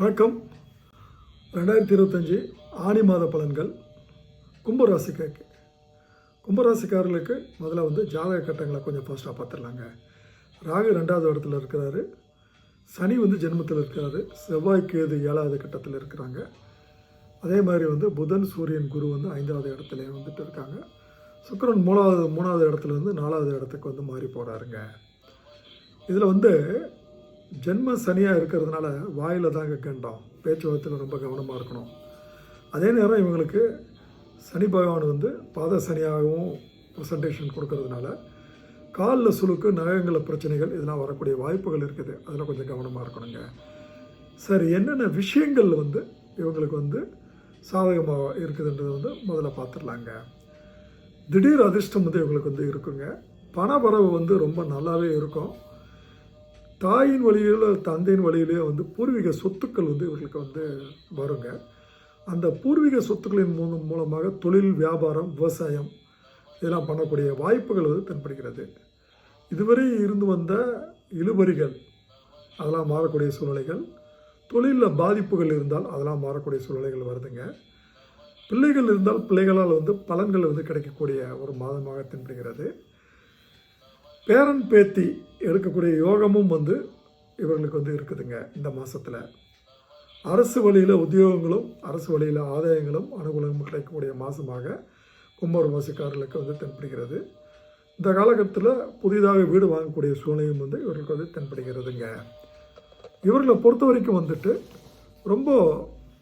வணக்கம். ரெண்டாயிரத்தி இருபத்தஞ்சி ஆனி மாத பலன்கள் கும்பராசிக்கு கும்பராசிக்காரர்களுக்கு முதல்ல வந்து ஜாதக கட்டங்களை கொஞ்சம் ஃபர்ஸ்ட்டாக பார்த்துடலாங்க ராகு ரெண்டாவது இடத்துல இருக்கிறாரு. சனி வந்து ஜென்மத்தில் இருக்கிறாரு. செவ்வாய் கேது ஏழாவது கட்டத்தில் இருக்கிறாங்க. அதே மாதிரி வந்து புதன் சூரியன் குரு வந்து ஐந்தாவது இடத்துல வந்துட்டு இருக்காங்க. சுக்கரன் மூணாவது மூணாவது இடத்துல இருந்து நாலாவது இடத்துக்கு வந்து மாறி போகிறாருங்க இதில் வந்து ஜென்ம சனியாக இருக்கிறதுனால வாயில் தாங்க கண்டம். பேச்சுவார்த்தையில் ரொம்ப கவனமாக இருக்கணும். அதே நேரம் இவங்களுக்கு சனி பகவான் வந்து பாத சனியாகவும் ப்ரெசன்டேஷன் கொடுக்கறதுனால காலில் சுழுக்கு நகங்களில் பிரச்சனைகள் இதெல்லாம் வரக்கூடிய வாய்ப்புகள் இருக்குது. அதில் கொஞ்சம் கவனமாக இருக்கணுங்க. சரி என்னென்ன விஷயங்கள் வந்து இவங்களுக்கு வந்து சாதகமாக இருக்குதுன்றதை வந்து முதல்ல பார்த்துடலாங்க. திடீர் அதிர்ஷ்டம் வந்து இவங்களுக்கு வந்து இருக்குங்க. பணவரவு வந்து ரொம்ப நல்லாவே இருக்கும். தாயின் வழியில் தந்தையின் வழியிலே வந்து பூர்வீக சொத்துக்கள் வந்து இவர்களுக்கு வந்து வருங்க. அந்த பூர்வீக சொத்துக்களின் மூலம் மூலமாக தொழில் வியாபாரம் விவசாயம் இதெல்லாம் பண்ணக்கூடிய வாய்ப்புகள் வந்து தென்படுகிறது. இதுவரை இருந்து வந்த இழுபறிகள் அதெல்லாம் மாறக்கூடிய சூழ்நிலைகள். தொழிலில் பாதிப்புகள் இருந்தால் அதெல்லாம் மாறக்கூடிய சூழ்நிலைகள் வருதுங்க. பிள்ளைகள் இருந்தால் பிள்ளைகளால் வந்து பலன்கள் வந்து கிடைக்கக்கூடிய ஒரு மாதமாக தென்படுகிறது. பேரன் பேத்தி எடுக்கக்கூடிய யோகமும் வந்து இவர்களுக்கு வந்து இருக்குதுங்க இந்த மாதத்தில் அரசு வழியில் உத்தியோகங்களும் அரசு வழியில் ஆதாயங்களும் அனுகூலமும் கிடைக்கக்கூடிய மாதமாக கும்பராசிக்காரர்களுக்கு வந்து தென்படுகிறது. இந்த காலகட்டத்தில் புதிதாக வீடு வாங்கக்கூடிய சூழ்நிலையும் வந்து இவர்களுக்கு வந்து தென்படுகிறதுங்க. இவர்களை பொறுத்த வரைக்கும் வந்துட்டு ரொம்ப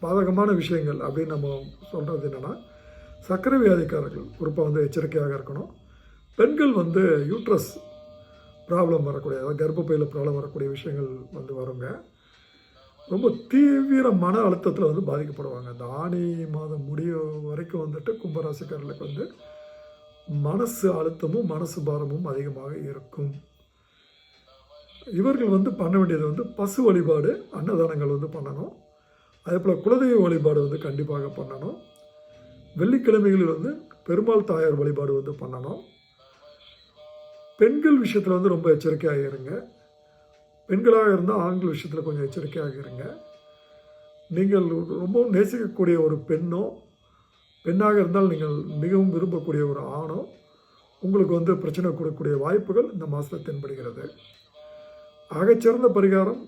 பாதகமான விஷயங்கள் அப்படின்னு நம்ம சொல்கிறது என்னென்னா சர்க்கரை வியாதிக்காரர்கள் குறிப்பாக வந்து எச்சரிக்கையாக இருக்கணும். பெண்கள் வந்து யூட்ரஸ் ப்ராப்ளம் வரக்கூடிய அதாவது கர்ப்பப்பையில் ப்ராப்ளம் வரக்கூடிய விஷயங்கள் வந்து வருங்க. ரொம்ப தீவிர மன அழுத்தத்தில் வந்து பாதிக்கப்படுவாங்க. இந்த ஆணி மாதம் முடிய வரைக்கும் வந்துட்டு கும்பராசிக்காரர்களுக்கு வந்து மனசு அழுத்தமும் மனசு பாரமும் அதிகமாக இருக்கும். இவர்கள் வந்து பண்ண வேண்டியது வந்து பசு வழிபாடு அன்னதானங்கள் வந்து பண்ணணும். அதே போல் குலதெய்வ வழிபாடு வந்து கண்டிப்பாக பண்ணணும். வெள்ளிக்கிழமைகளில் வந்து பெருமாள் தாயார் வழிபாடு வந்து பண்ணணும். பெண்கள் விஷயத்தில் வந்து ரொம்ப எச்சரிக்கையாக இருங்க. பெண்களாக இருந்தால் ஆண்கள் விஷயத்தில் கொஞ்சம் எச்சரிக்கையாக இருங்க. நீங்கள் ரொம்பவும் நேசிக்கக்கூடிய ஒரு பெண்ணோ பெண்ணாக இருந்தால் நீங்கள் மிகவும் விரும்பக்கூடிய ஒரு ஆணோ உங்களுக்கு வந்து பிரச்சனை கொடுக்கக்கூடிய வாய்ப்புகள் இந்த மாதத்தில் தென்படுகிறது. ஆகச்சிறந்த பரிகாரம்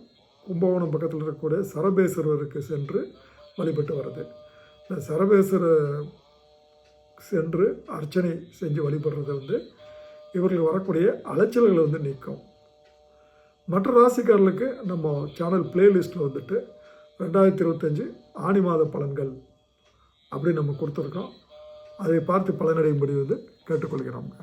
கும்பகோணம் பக்கத்தில் இருக்கக்கூடிய சரபேஸ்வரருக்கு சென்று வழிபட்டு வருது. இந்த சரபேஸ்வரர் சென்று அர்ச்சனை செஞ்சு வழிபடுறது வந்து இவர்கள் வரக்கூடிய அலைச்சல்களை வந்து நீக்கும். மற்ற ராசிக்காரர்களுக்கு நம்ம சேனல் பிளேலிஸ்ட்டில் வந்துட்டு ரெண்டாயிரத்தி இருபத்தஞ்சி ஆணி மாத பலன்கள் அப்படின்னு நம்ம கொடுத்துருக்கோம். அதை பார்த்து பலனடையும்படி வந்து கேட்டுக்கொள்கிறோங்க